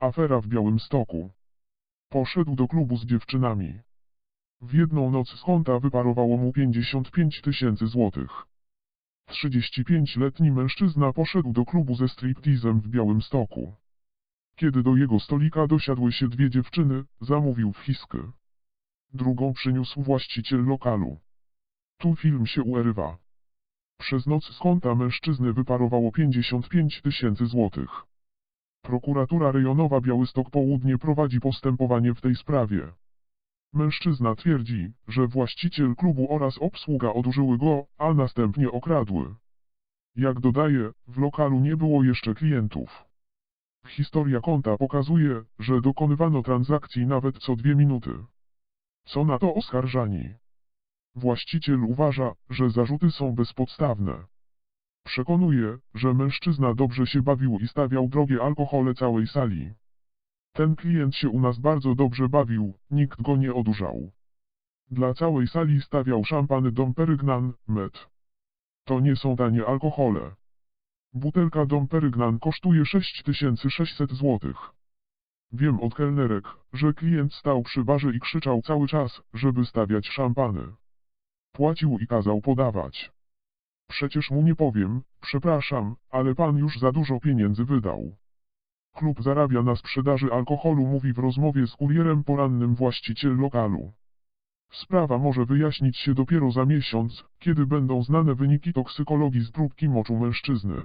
Afera w Białymstoku. Poszedł do klubu z dziewczynami. W jedną noc z konta wyparowało mu 55 tysięcy złotych. 35-letni mężczyzna poszedł do klubu ze striptizem w Białymstoku. Kiedy do jego stolika dosiadły się dwie dziewczyny, zamówił whiskę. Drugą przyniósł właściciel lokalu. Tu film się urywa. Przez noc z konta mężczyzny wyparowało 55 tysięcy złotych. Prokuratura rejonowa Białystok Południe prowadzi postępowanie w tej sprawie. Mężczyzna twierdzi, że właściciel klubu oraz obsługa odurzyły go, a następnie okradły. Jak dodaje, w lokalu nie było jeszcze klientów. Historia konta pokazuje, że dokonywano transakcji nawet co dwie minuty. Co na to oskarżani? Właściciel uważa, że zarzuty są bezpodstawne. Przekonuje, że mężczyzna dobrze się bawił i stawiał drogie alkohole całej sali. Ten klient się u nas bardzo dobrze bawił, nikt go nie odurzał. Dla całej sali stawiał szampany Dom Perygnan, med. To nie są tanie alkohole. Butelka Dom Perygnan kosztuje 6600 zł. Wiem od kelnerek, że klient stał przy barze i krzyczał cały czas, żeby stawiać szampany. Płacił i kazał podawać. Przecież mu nie powiem, przepraszam, ale pan już za dużo pieniędzy wydał. Klub zarabia na sprzedaży alkoholu, mówi w rozmowie z kurierem porannym właściciel lokalu. Sprawa może wyjaśnić się dopiero za miesiąc, kiedy będą znane wyniki toksykologii z próbki moczu mężczyzny.